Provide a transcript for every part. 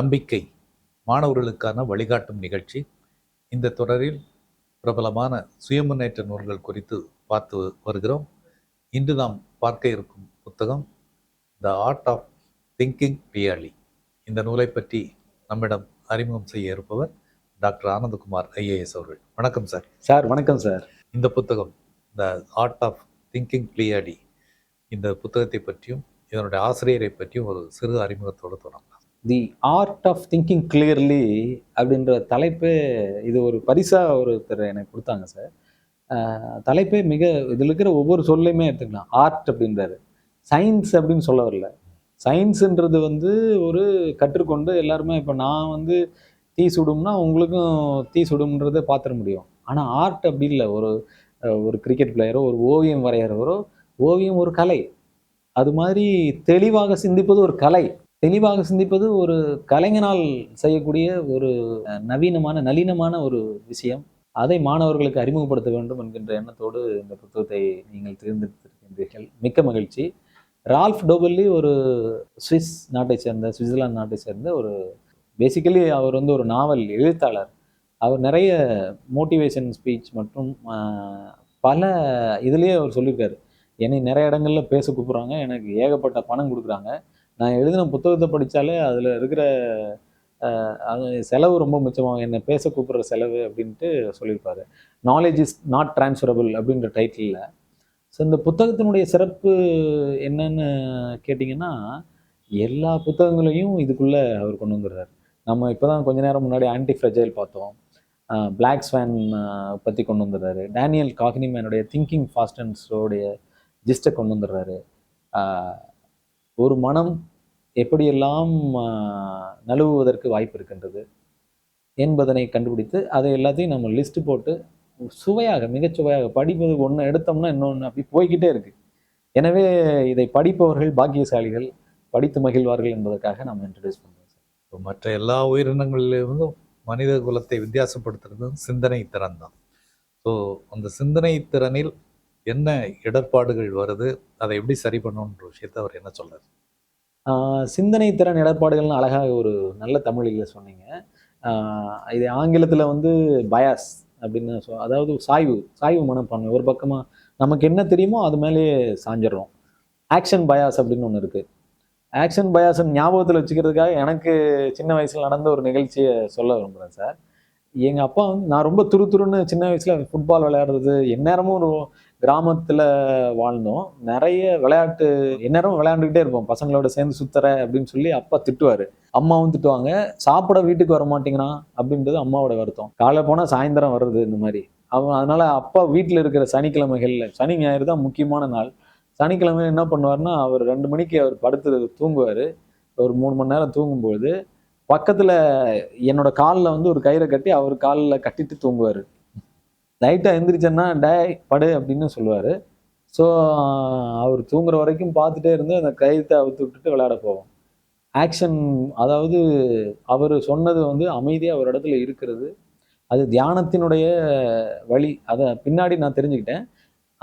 நம்பிக்கை மாணவர்களுக்கான வழிகாட்டும் நிகழ்ச்சி. இந்த தொடரில் பிரபலமான சுயமுன்னேற்ற நூல்கள் குறித்து பார்த்து வருகிறோம். இன்று நாம் பார்க்க இருக்கும் புத்தகம் the art of thinking really இந்த நூலை பற்றி நம்மிடம் அறிமுகம் செய்ய இருப்பவர் டாக்டர் ஆனந்தகுமார் ஐஏஎஸ் அவர்கள். வணக்கம் சார். சார் வணக்கம் சார். இந்த புத்தகம் the art of thinking clearly இந்த புத்தகத்தை பற்றியும் இதனுடைய ஆசிரியரை பற்றியும் ஒரு சிறு அறிமுகத்தோடு தொடங்கலாம். The art of thinking clearly அப்படின்ற தலைப்பே இது ஒரு பரிசாக ஒருத்தர் எனக்கு கொடுத்தாங்க சார். தலைப்பே மிக இதில் இருக்கிற ஒவ்வொரு சொல்லையுமே எடுத்துக்கலாம். ஆர்ட் அப்படின்றாரு. சயின்ஸ் அப்படின்னு சொல்ல வரல. சயின்ஸுன்றது வந்து ஒரு கற்றுக்கொண்டு எல்லாருமே இப்போ நான் வந்து தீ சுடும்னா உங்களுக்கும் தீ சுடும்ன்றதை பார்த்துட முடியும். ஆனால் ஆர்ட் அப்படி இல்லை. ஒரு ஒரு கிரிக்கெட் பிளேயரோ ஒரு ஓவியம் வரைகிறவரோ ஓவியம் ஒரு கலை. அது மாதிரி தெளிவாக சிந்திப்பது ஒரு கலை. தெளிவாக சிந்திப்பது ஒரு கலைஞனால் செய்யக்கூடிய ஒரு நவீனமான நளினமான ஒரு விஷயம். அதை மாணவர்களுக்கு அறிமுகப்படுத்த வேண்டும் என்கின்ற எண்ணத்தோடு இந்த புத்தகத்தை நீங்கள் தேர்ந்தெடுத்திருக்கின்றீர்கள். மிக்க மகிழ்ச்சி. ரால்ஃப் டோபல்லி ஒரு சுவிஸ் நாட்டை சேர்ந்த சுவிட்சர்லாந்து நாட்டை சேர்ந்த ஒரு பேசிக்கலி அவர் வந்து ஒரு நாவல் எழுத்தாளர். அவர் நிறைய மோட்டிவேஷன் ஸ்பீச் மற்றும் பல இதுலேயே அவர் சொல்லியிருக்காரு. என்னை நிறைய இடங்களில் பேச கூப்பிட்றாங்க. எனக்கு ஏகப்பட்ட பணம் கொடுக்குறாங்க. நான் எழுதின புத்தகத்தை படித்தாலே அதில் இருக்கிற அது செலவு ரொம்ப மிச்சமாகும். என்னை பேச கூப்பிட்ற செலவு அப்படின்ட்டு சொல்லியிருப்பாரு. நாலேஜ் இஸ் நாட் ட்ரான்ஸ்ஃபரபிள் அப்படின்ற டைட்டிலில் ஸோ இந்த புத்தகத்தினுடைய சிறப்பு என்னன்னு கேட்டிங்கன்னா எல்லா புத்தகங்களையும் இதுக்குள்ளே அவர் கொண்டு வந்துடுறாரு. நம்ம இப்போ தான் கொஞ்ச நேரம் முன்னாடி ஆன்டி ஃப்ரெஜைல் பார்த்தோம் பிளாக் ஸ்வேன் பற்றி கொண்டு வந்துடுறாரு. டேனியல் காக்னிமேனுடைய திங்கிங் ஃபாஸ்ட் அண்ட் ஸ்லோடைய ஜிஸ்ட்டை கொண்டு வந்துடுறாரு. ஒரு மனம் எப்படியெல்லாம் நழுவுவதற்கு வாய்ப்பு இருக்கின்றது என்பதனை கண்டுபிடித்து அதை எல்லாத்தையும் நம்ம லிஸ்ட்டு போட்டு சுவையாக மிகச் சுவையாக படிப்பது ஒன்று எடுத்தோம்னா இன்னொன்று அப்படி போய்கிட்டே இருக்குது எனவே இதை படிப்பவர்கள் பாக்கியசாலிகள் படித்து மகிழ்வார்கள் என்பதற்காக நம்ம இன்ட்ரடியூஸ் பண்ணுறோம் இப்போ மற்ற எல்லா உயிரினங்களிலிருந்தும் மனித குலத்தை வித்தியாசப்படுத்துறது சிந்தனை திறன் தான். ஸோ அந்த சிந்தனை திறனில் என்ன இடர்பாடுகள் வருது அதை எப்படி சரி பண்ணணுன்ற விஷயத்தை அவர் என்ன சொல்றாரு? சிந்தனை திறன் இடர்பாடுகள்னு அழகாக ஒரு நல்ல தமிழில் சொன்னீங்க. இது ஆங்கிலத்தில் வந்து பயாஸ் அப்படின்னு சொ அதாவது சாய்வு சாய்வு மனப்பான்மை. ஒரு பக்கமாக நமக்கு என்ன தெரியுமோ அது மேலேயே சாஞ்சிடுறோம். ஆக்ஷன் பயாஸ் அப்படின்னு ஒன்று இருக்குது ஆக்ஷன் பயாஸ்ன்னு ஞாபகத்தில் வச்சுக்கிறதுக்காக எனக்கு சின்ன வயசில் நடந்த ஒரு நிகழ்ச்சியை சொல்ல விரும்புகிறேன் சார். எங்கள் அப்பா வந்து நான் ரொம்ப துரு துருன்னு சின்ன வயசில் ஃபுட்பால் விளையாடுறது எந்நேரமும் ஒரு கிராமத்தில் வாழ்ந்தோம். நிறைய விளையாட்டு எந்நேரமும் விளையாண்டுக்கிட்டே இருப்போம். பசங்களோட சேர்ந்து சுத்துற அப்படின்னு சொல்லி அப்பா திட்டுவார். அம்மாவும் திட்டுவாங்க. சாப்பிட வீட்டுக்கு வர மாட்டேங்கிறான் அப்படின்றது அம்மாவோட வருத்தம். காலை போனால் சாயந்தரம் வர்றது இந்த மாதிரி. அவன் அதனால் அப்பா வீட்டில் இருக்கிற சனிக்கிழமைகளில் சனி ஞாயிறு தான் முக்கியமான நாள். சனிக்கிழமை என்ன பண்ணுவார்னா அவர் ரெண்டு மணிக்கு அவர் படுத்து தூங்குவார். ஒரு மூணு மணி நேரம் தூங்கும்போது பக்கத்தில் என்னோட காலில் வந்து ஒரு கயிறை கட்டி அவர் காலில் கட்டிட்டு தூங்குவார். நைட்டாக எந்திரிச்சேன்னா டே படு அப்படின்னு சொல்லுவார். ஸோ அவர் தூங்குற வரைக்கும் பார்த்துட்டே இருந்து அந்த கைத்தை அவுத்து விட்டுட்டு விளையாட போவோம். ஆக்ஷன் அதாவது அவர் சொன்னது வந்து அமைதியாக ஒரு இடத்துல இருக்கிறது. அது தியானத்தினுடைய வழி. அதை பின்னாடி நான் தெரிஞ்சுக்கிட்டேன்.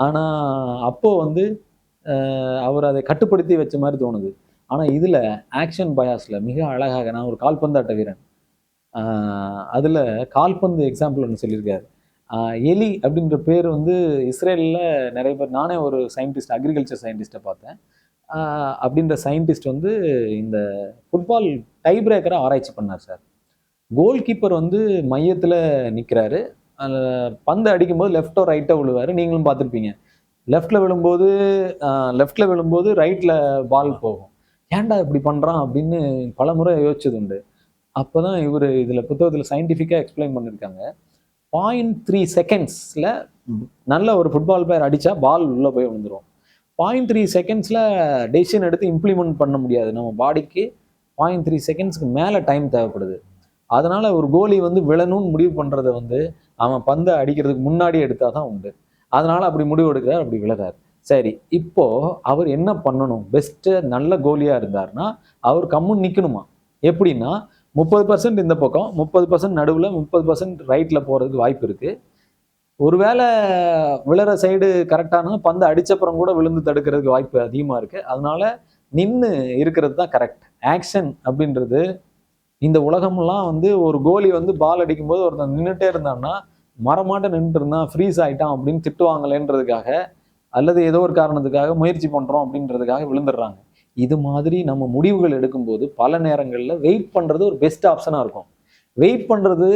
ஆனால் அப்போது வந்து அவர் அதை கட்டுப்படுத்தி வச்ச மாதிரி தோணுது. ஆனால் இதில் ஆக்ஷன் பயாஸில் மிக அழகாக நான் ஒரு கால்பந்தாட்ட வீரன். அதில் கால்பந்து எக்ஸாம்பிள் ஒன்று சொல்லியிருக்காரு. எலி அப்படின்ற பேர் வந்து இஸ்ரேலில் நிறைய பேர் நானே ஒரு சயின்டிஸ்ட் அக்ரிகல்ச்சர் சயின்டிஸ்ட்டை பார்த்தேன். அப்படின்ற சயின்டிஸ்ட் வந்து இந்த ஃபுட்பால் டை பிரேக்கரை ஆராய்ச்சி பண்ணார் சார். கோல் கீப்பர் வந்து மையத்தில் நிற்கிறாரு பந்து அடிக்கும்போது லெஃப்டோ ரைட்டோ விழுவார். நீங்களும் பார்த்துருப்பீங்க. லெஃப்டில் விழும்போது லெஃப்டில் விழும்போது ரைட்டில் பால் போகும். ஏன்டா இப்படி பண்ணுறான் அப்படின்னு பல முறை யோசிச்சது உண்டு அப்போ தான் இவர் இதில் புத்தகத்தில் சயின்டிஃபிக்காக எக்ஸ்பிளைன் பண்ணியிருக்காங்க பாயிண்ட் த்ரீ செகண்ட்ஸில் நல்ல ஒரு ஃபுட்பால் பிளேயர் அடித்தா பால் உள்ளே போய் விழுந்துரும். பாயிண்ட் த்ரீ செகண்ட்ஸில் டெசிஷன் எடுத்து இம்ப்ளிமெண்ட் பண்ண முடியாது. நம்ம பாடிக்கு பாயிண்ட் த்ரீ செகண்ட்ஸ்க்கு மேலே டைம் தேவைப்படுது. அதனால் ஒரு கோலி வந்து விழணும்னு முடிவு பண்ணுறத வந்து அவன் பந்தை அடிக்கிறதுக்கு முன்னாடி எடுத்தால் தான் உண்டு. அதனால் அப்படி முடிவு எடுக்கிறார் அப்படி விழுறார். சரி இப்போது அவர் என்ன பண்ணணும்? பெஸ்ட்டு நல்ல கோலியாக இருந்தாருன்னா அவர் கம்முன்னு நிற்கணுமா எப்படின்னா முப்பது பர்சன்ட் இந்த பக்கம் முப்பது பர்சன்ட் நடுவில் முப்பது பர்சன்ட் ரைட்டில் போகிறதுக்கு வாய்ப்பு இருக்குது ஒருவேளை விழுற சைடு கரெக்டான பந்து அடித்தப்புறம் கூட விழுந்து தடுக்கிறதுக்கு வாய்ப்பு அதிகமாக இருக்குது அதனால நின்று இருக்கிறது தான் கரெக்ட் ஆக்ஷன் அப்படின்றது இந்த உலகம்லாம் வந்து ஒரு கோலி வந்து பால் அடிக்கும்போது ஒருத்தன் நின்றுட்டே இருந்தான்னா மரமாட்ட நின்றுட்டு இருந்தான் ஃப்ரீஸ் ஆகிட்டான் அப்படின்னு திட்டுவாங்களேன்றதுக்காக அல்லது ஏதோ ஒரு காரணத்துக்காக முயற்சி பண்ணுறோம் அப்படின்றதுக்காக விழுந்துடுறாங்க. இது மாதிரி நம்ம முடிவுகள் எடுக்கும்போது பல நேரங்களில் வெயிட் பண்ணுறது ஒரு பெஸ்ட் ஆப்ஷனாக இருக்கும். வெயிட் பண்ணுறது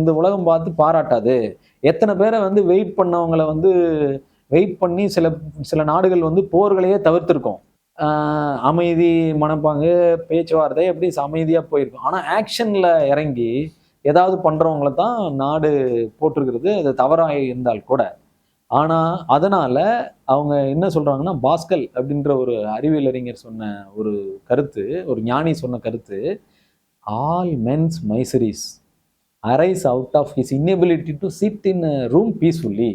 இந்த உலகம் பார்த்து பாராட்டாது. எத்தனை பேரை வந்து வெயிட் பண்ணவங்களை வந்து வெயிட் பண்ணி சில சில நாடுகள் வந்து போர்களையே தவிர்த்திருக்கோம். அமைதி மனப்பாங்கு பேச்சுவார்த்தை எப்படி அமைதியாக போயிருக்கும். ஆனால் ஆக்ஷனில் இறங்கி ஏதாவது பண்ணுறவங்கள தான் நாடு போட்டிருக்கிறது அது தவறாக இருந்தால் கூட. ஆனால் அதனால் அவங்க என்ன சொல்கிறாங்கன்னா பாஸ்கல் அப்படின்ற ஒரு அறிவியல் அறிஞர் சொன்ன ஒரு கருத்து ஒரு ஞானி சொன்ன கருத்து all men's miseries arise out of his inability to sit in room peacefully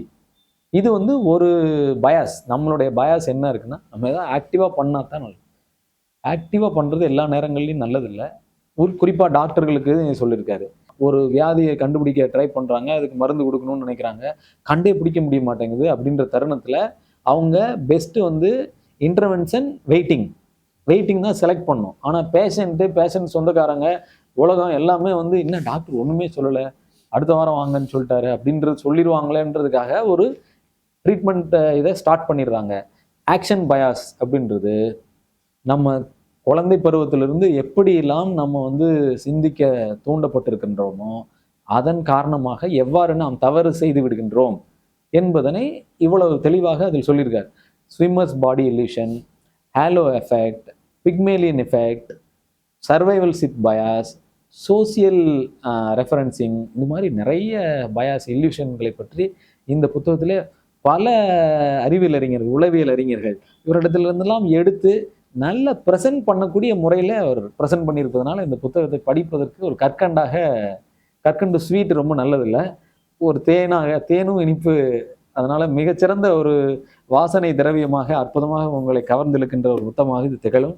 இது வந்து ஒரு பயாஸ் நம்மளுடைய பயாஸ் என்ன இருக்குன்னா நம்ம ஏதாவது ஆக்டிவாக பண்ணால் தான் நல்லது. ஆக்டிவாக பண்ணுறது எல்லா நேரங்கள்லையும் நல்லதில்லை. ஒரு குறிப்பாக டாக்டர்களுக்கு சொல்லியிருக்காரு. ஒரு வியாதியை கண்டுபிடிக்க ட்ரை பண்ணுறாங்க அதுக்கு மருந்து கொடுக்கணும்னு நினைக்கிறாங்க. கண்டே பிடிக்க முடிய மாட்டேங்குது அப்படின்ற தருணத்தில் அவங்க பெஸ்ட்டு வந்து இன்டர்வென்ஷன் வெயிட்டிங் வெயிட்டிங் தான் செலக்ட் பண்ணும் ஆனால் பேஷண்ட்டு பேஷண்ட் சொந்தக்காரங்க உலகம் எல்லாமே வந்து என்ன டாக்டர் ஒன்றுமே சொல்லலை. அடுத்த வாரம் வாங்கன்னு சொல்லிட்டாரு. அப்படின்றது சொல்லிடுவாங்களேன்றதுக்காக ஒரு ட்ரீட்மெண்ட்டை இதை ஸ்டார்ட் பண்ணிடுறாங்க. ஆக்ஷன் பயாஸ் அப்படின்றது நம்ம குழந்தை பருவத்திலிருந்து எப்படியெல்லாம் நம்ம வந்து சிந்திக்க தூண்டப்பட்டிருக்கின்றோமோ அதன் காரணமாக எவ்வாறு நாம் தவறு செய்து விடுகின்றோம் என்பதனை இவ்வளவு தெளிவாக அதில் சொல்லியிருக்கார். Swimmer's body illusion halo effect pygmalion effect survivorship bias social referencing இந்த மாதிரி நிறைய பயாஸ் இல்லூஷன்களை பற்றி இந்த புத்தகத்திலே பல அறிவியல் அறிஞர்கள் உளவியல் அறிஞர்கள் இவரிடத்திலிருந்தெல்லாம் எடுத்து நல்ல ப்ரெசென்ட் பண்ணக்கூடிய முறையில் அவர் ப்ரெசென்ட் பண்ணியிருப்பதனால இந்த புத்தகத்தை படிப்பதற்கு ஒரு கற்கண்டாக கற்கண்டு ஸ்வீட் ரொம்ப நல்லதில்லை. ஒரு தேனாக தேனும் இனிப்பு அதனால மிகச்சிறந்த ஒரு வாசனை திரவியமாக அற்புதமாக உங்களை கவர்ந்திருக்கின்ற ஒரு புத்தகமாக இது திகழும்.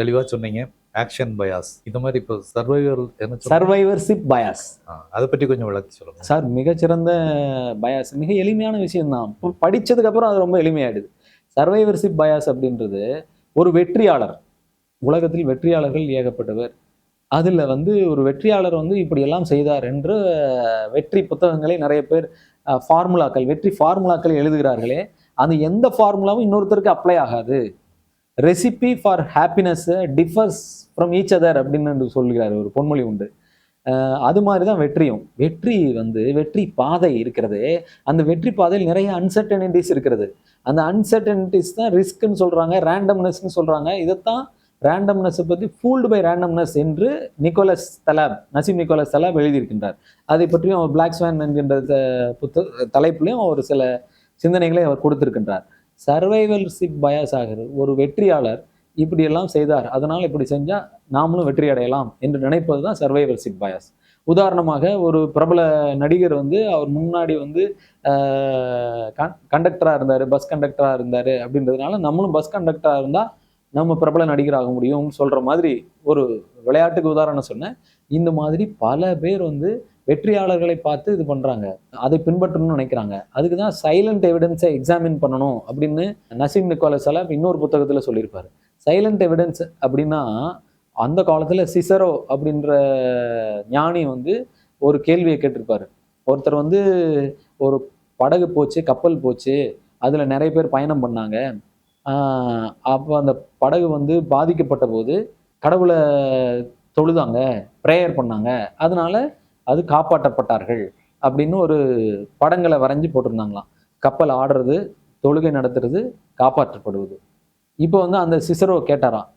தெளிவா சொன்னீங்க. ஆக்ஷன் பயாஸ் இந்த மாதிரி இப்போ சர்வைவல் என்ன? சர்வைவர்ஷிப் பயாஸ் அதை பற்றி கொஞ்சம் விளக்கி சொல்லுங்க. சார் மிகச்சிறந்த பயாஸ் மிக எளிமையான விஷயம்தான். அப்புறம் அது ரொம்ப எளிமையாயிடுது. சர்வைவர்ஷிப் பயாஸ் அப்படின்றது ஒரு வெற்றியாளர். உலகத்தில் வெற்றியாளர்கள் ஏகப்பட்டவர். அதில் வந்து ஒரு வெற்றியாளர் வந்து இப்படியெல்லாம் செய்தார் என்று வெற்றி புத்தகங்களை நிறைய பேர் ஃபார்முலாக்கள் வெற்றி ஃபார்முலாக்கள் எழுதுகிறார்களே அந்த எந்த ஃபார்முலாவும் இன்னொருத்தருக்கு அப்ளை ஆகாது. Recipe for happiness differs from each other அப்படின்னு சொல்லுகிறார் ஒரு பொன்மொழி உண்டு. அது மாதிரி தான் வெற்றியும். வெற்றி வந்து வெற்றி பாதை இருக்கிறது. அந்த வெற்றி பாதையில் நிறைய அன்சர்டனிட்டிஸ் இருக்கிறது. அந்த அன்சர்டனிட்டிஸ் தான் ரிஸ்க்னு சொல்கிறாங்க ரேண்டம்னஸ்ன்னு சொல்கிறாங்க இதைத்தான் ரேண்டம்னஸை பற்றி ஃபூல்டு பை ரேண்டம்னஸ் என்று Nicholas Taleb Nassim Nicholas Taleb எழுதியிருக்கின்றார். அதை பற்றியும் அவர் பிளாக்ஸ்மேன் என்கின்ற த- புத்த தலைப்புலையும் ஒரு சில சிந்தனைகளை அவர் கொடுத்திருக்கின்றார். சர்வைவல்ஷிப் பயாஸ் ஆகிறது. ஒரு வெற்றியாளர் இப்படியெல்லாம் செய்தார். அதனால் இப்படி செஞ்சால் நாமளும் வெற்றி அடையலாம் என்று நினைப்பது தான் சர்வைவல்ஷிப் பயஸ் உதாரணமாக ஒரு பிரபல நடிகர் வந்து அவர் முன்னாடி வந்து கண்டக்டராக இருந்தார் பஸ் கண்டக்டராக இருந்தார் அப்படின்றதுனால நம்மளும் பஸ் கண்டக்டராக இருந்தால் நம்ம பிரபல நடிகராக முடியும்னு சொல்கிற மாதிரி ஒரு விளையாட்டுக்கு உதாரணம் சொன்னேன். இந்த மாதிரி பல பேர் வந்து வெற்றியாளர்களை பார்த்து இது பண்ணுறாங்க அதை பின்பற்றணும்னு நினைக்கிறாங்க. அதுக்கு தான் சைலண்ட் எவிடன்ஸை எக்ஸாமின் பண்ணணும் அப்படின்னு நசீம் நிக்கோலஸ் இன்னொரு புத்தகத்தில் சொல்லியிருப்பார். சைலண்ட் எவிடன்ஸ் அப்படின்னா அந்த காலத்தில் சிசரோ அப்படின்ற ஞானி வந்து ஒரு கேள்வியை கேட்டிருப்பாரு. ஒருத்தர் வந்து ஒரு படகு போச்சு கப்பல் போச்சு அதில் நிறைய பேர் பயணம் பண்ணாங்க. அப்போ அந்த படகு வந்து பாதிக்கப்பட்ட போது கடவுளை தொழுதாங்க ப்ரேயர் பண்ணாங்க. அதனால அது காப்பாற்றப்பட்டார்கள் அப்படின்னு ஒரு படங்களை வரைஞ்சி போட்டிருந்தாங்களாம். கப்பல் ஆடுறது தொழுகை நடத்துறது காப்பாற்றப்படுவது. இப்போ வந்து அந்த சிசரோ கேட்டாராம்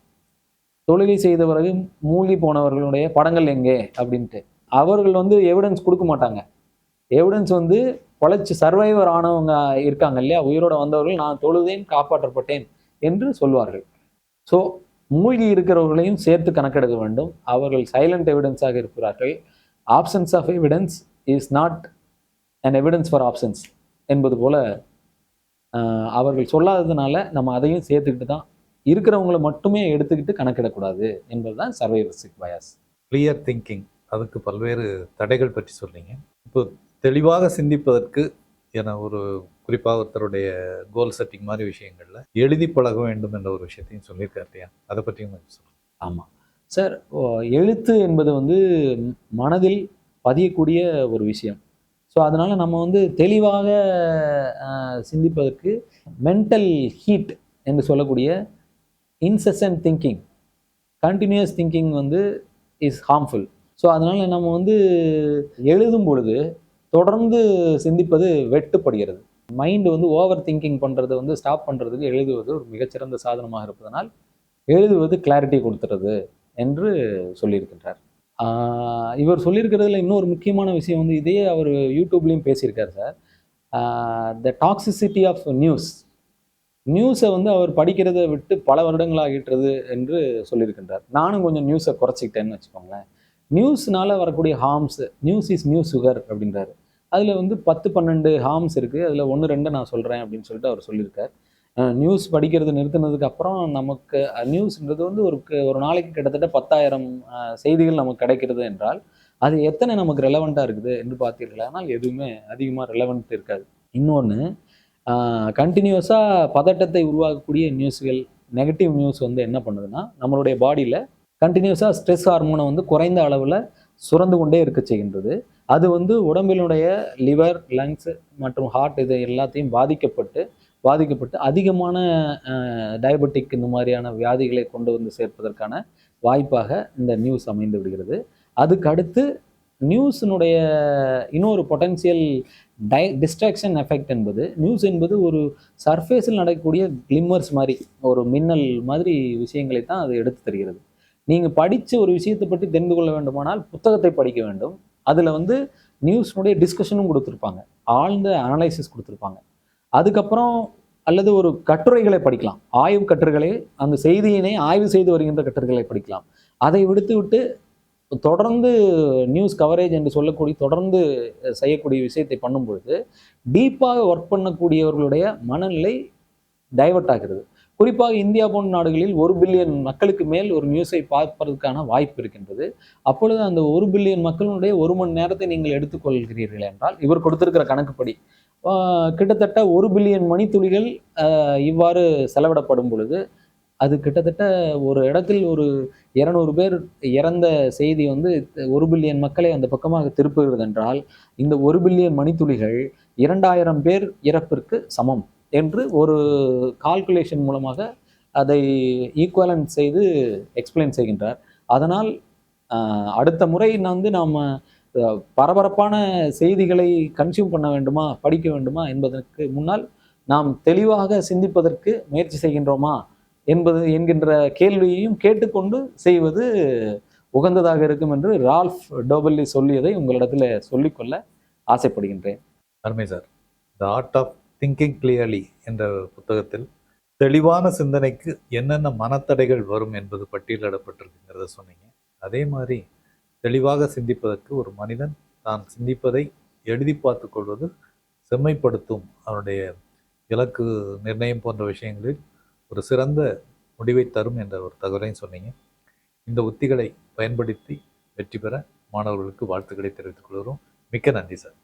தொழுகை செய்த பிறகு மூழ்கி போனவர்களுடைய படங்கள் எங்கே? அப்படின்ட்டு. அவர்கள் வந்து எவிடன்ஸ் கொடுக்க மாட்டாங்க. எவிடன்ஸ் வந்து பொழைச்சி சர்வைவர் ஆனவங்க இருக்காங்க இல்லையா? உயிரோட வந்தவர்கள் நான் தொழுதேன் காப்பாற்றப்பட்டேன் என்று சொல்வார்கள். ஸோ மூழ்கி இருக்கிறவர்களையும் சேர்த்து கணக்கெடுக்க வேண்டும். அவர்கள் சைலண்ட் எவிடன்ஸாக இருக்கிறார்கள். Options of evidence is not and evidence for options என்பது போல அவர்கள் சொல்லாததுனால நம்ம அதையும் சேர்த்துக்கிட்டு தான் இருக்கிறவங்கள மட்டுமே எடுத்துக்கிட்டு கணக்கிடக்கூடாது என்பதுதான் சர்வைவர்ஷிப் பயாஸ் கிளியர் திங்கிங் அதுக்கு பல்வேறு தடைகள் பற்றி சொன்னீங்க. இப்போ தெளிவாக சிந்திப்பதற்கு என ஒரு குறிப்பாக ஒருத்தருடைய கோல் செட்டிங் மாதிரி விஷயங்கள்ல எழுதி பழக வேண்டும் என்ற ஒரு விஷயத்தையும் சொல்லியிருக்காரு இல்லையா? அதை பற்றியும் கொஞ்சம் சொல்லுங்க. ஆமாம் சார் எழுத்து என்பது வந்து மனதில் பதியக்கூடிய ஒரு விஷயம். ஸோ அதனால் நம்ம வந்து தெளிவாக சிந்திப்பதற்கு மென்டல் ஹீட் என்று சொல்லக்கூடிய இன்செசன்ட் திங்கிங் கண்டினியூஸ் திங்கிங் வந்து இஸ் ஹார்ம்ஃபுல் ஸோ அதனால் நம்ம வந்து எழுதும் பொழுது தொடர்ந்து சிந்திப்பது வெட்டுப்படுகிறது. மைண்டு வந்து ஓவர் திங்கிங் பண்ணுறதை வந்து ஸ்டாப் பண்ணுறதுக்கு எழுதுவது ஒரு மிகச்சிறந்த சாதனமாக இருப்பதனால் எழுதுவது கிளாரிட்டி கொடுத்துறது என்று சொல்லியிருக்கின்றார். இவர் சொல்லியிருக்கிறதுல இன்னொரு முக்கியமான விஷயம் வந்து இதே அவர் யூடியூப்லேயும் பேசியிருக்கார் sir. The toxicity of news நியூஸை வந்து அவர் படிக்கிறத விட்டு பல வருடங்களாகிட்டுறது என்று சொல்லியிருக்கின்றார். நானும் கொஞ்சம் நியூஸை குறைச்சிக்கிட்டேன்னு வச்சுக்கோங்களேன். நியூஸ்னால வரக்கூடிய harms news is new sugar அப்படின்றாரு. அதில் வந்து பத்து பன்னெண்டு ஹார்ம்ஸ் இருக்குது அதில் ஒன்று ரெண்டு நான் சொல்கிறேன் அப்படின்னு சொல்லிட்டு அவர் சொல்லியிருக்கார். நியூஸ் படிக்கிறது நிறுத்தினதுக்கு அப்புறம் நமக்கு நியூஸ்ன்றது வந்து ஒரு க- ஒரு நாளைக்கு கிட்டத்தட்ட பத்தாயிரம் செய்திகள் நமக்கு கிடைக்கிறது என்றால் அது எத்தனை நமக்கு ரெலவெண்ட்டாக இருக்குது என்று பார்த்தீர்களானால் எதுவுமே அதிகமாக ரெலவெண்ட் இருக்காது. இன்னொன்று கண்டினியூஸாக பதட்டத்தை உருவாக்கக்கூடிய நியூஸ்கள் நெகட்டிவ் நியூஸ் வந்து என்ன பண்ணுதுன்னா நம்மளுடைய பாடியில் கண்டினியூஸாக ஸ்ட்ரெஸ் ஹார்மோனை வந்து குறைந்த அளவில் சுரந்து கொண்டே இருக்க செய்கின்றது. அது வந்து உடம்பினுடைய லிவர் லங்ஸ் மற்றும் ஹார்ட் இது எல்லாத்தையும் பாதிக்கப்பட்டு பாதிக்கப்பட்டு அதிகமான டயபெட்டிக் இந்த மாதிரியான வியாதிகளை கொண்டு வந்து சேர்ப்பதற்கான வாய்ப்பாக இந்த நியூஸ் அமைந்து விடுகிறது. அதுக்கடுத்து நியூஸினுடைய இன்னொரு பொட்டன்சியல் டை டிஸ்ட்ராக்ஷன் எஃபெக்ட் என்பது நியூஸ் என்பது ஒரு சர்ஃபேஸில் நடக்கக்கூடிய கிளிம்மர்ஸ் மாதிரி ஒரு மின்னல் மாதிரி விஷயங்களை தான் அது எடுத்து தருகிறது. நீங்கள் படித்து ஒரு விஷயத்தை பற்றி தெரிந்து கொள்ள வேண்டுமானால் புத்தகத்தை படிக்க வேண்டும். அதில் வந்து நியூஸ்னுடைய டிஸ்கஷனும் கொடுத்துருப்பாங்க. ஆழ்ந்த அனலைசிஸ் கொடுத்துருப்பாங்க. அதுக்கப்புறம் அல்லது ஒரு கட்டுரைகளை படிக்கலாம். ஆய்வு கட்டுரைகளை அந்த செய்தியினை ஆய்வு செய்து வருகின்ற கட்டுரைகளை படிக்கலாம். அதை விடுத்து விட்டு தொடர்ந்து நியூஸ் கவரேஜ் என்று சொல்லக்கூடிய தொடர்ந்து செய்யக்கூடிய விஷயத்தை பண்ணும் பொழுது டீப்பாக ஒர்க் பண்ணக்கூடியவர்களுடைய மனநிலை டைவர்ட் ஆகிறது. குறிப்பாக இந்தியா போன்ற நாடுகளில் ஒரு பில்லியன் மக்களுக்கு மேல் ஒரு நியூஸை பார்ப்பதற்கான வாய்ப்பு இருக்கின்றது. அப்பொழுது அந்த ஒரு பில்லியன் மக்களுடைய ஒரு மணி நேரத்தை நீங்கள் எடுத்துக்கொள்கிறீர்கள் என்றால் இவர் கொடுத்திருக்கிற கணக்குப்படி கிட்டத்தட்ட ஒரு பில்லியன் மணித்துளிகள் இவ்வாறு செலவிடப்படும் பொழுது அது கிட்டத்தட்ட ஒரு இடத்தில் ஒரு இரநூறு பேர் இறந்த செய்தி வந்து ஒரு பில்லியன் மக்களை அந்த பக்கமாக திருப்புகிறது என்றால் இந்த ஒரு பில்லியன் மணித்துளிகள் இரண்டாயிரம் பேர் இறப்பிற்கு சமம் என்று ஒரு கால்குலேஷன் மூலமாக அதை ஈக்குவலன்ட் செய்து எக்ஸ்பிளைன் செய்கின்றார். அதனால் அடுத்த முறை நான் வந்து நாம் பரபரப்பான செய்திகளை கன்சியூம் பண்ண வேண்டுமா படிக்க வேண்டுமா என்பதற்கு முன்னால் நாம் தெளிவாக சிந்திப்பதற்கு முயற்சி செய்கின்றோமா என்பது என்கின்ற கேள்வியையும் கேட்டுக்கொண்டு செய்வது உகந்ததாக இருக்கும் என்று ரால்ஃப் டோபல்லி சொல்லியதை உங்களிடத்தில் சொல்லிக்கொள்ள ஆசைப்படுகின்றேன். அருமை sir. The art of thinking clearly என்ற புத்தகத்தில் தெளிவான சிந்தனைக்கு என்னென்ன மனத்தடைகள் வரும் என்பது பட்டியலிடப்பட்டிருக்குங்கிறத சொன்னீங்க. அதே மாதிரி தெளிவாக சிந்திப்பதற்கு ஒரு மனிதன் தான் சிந்திப்பதை எழுதி பார்த்து கொள்வது செம்மைப்படுத்தும். அவனுடைய இலக்கு நிர்ணயம் போன்ற விஷயங்களில் ஒரு சிறந்த முடிவை தரும் என்ற ஒரு தகவலையும் சொன்னீங்க. இந்த உத்திகளை பயன்படுத்தி வெற்றி பெற மாணவர்களுக்கு வாழ்த்துக்களை தெரிவித்துக் கொள்கிறோம். மிக்க நன்றி சார்.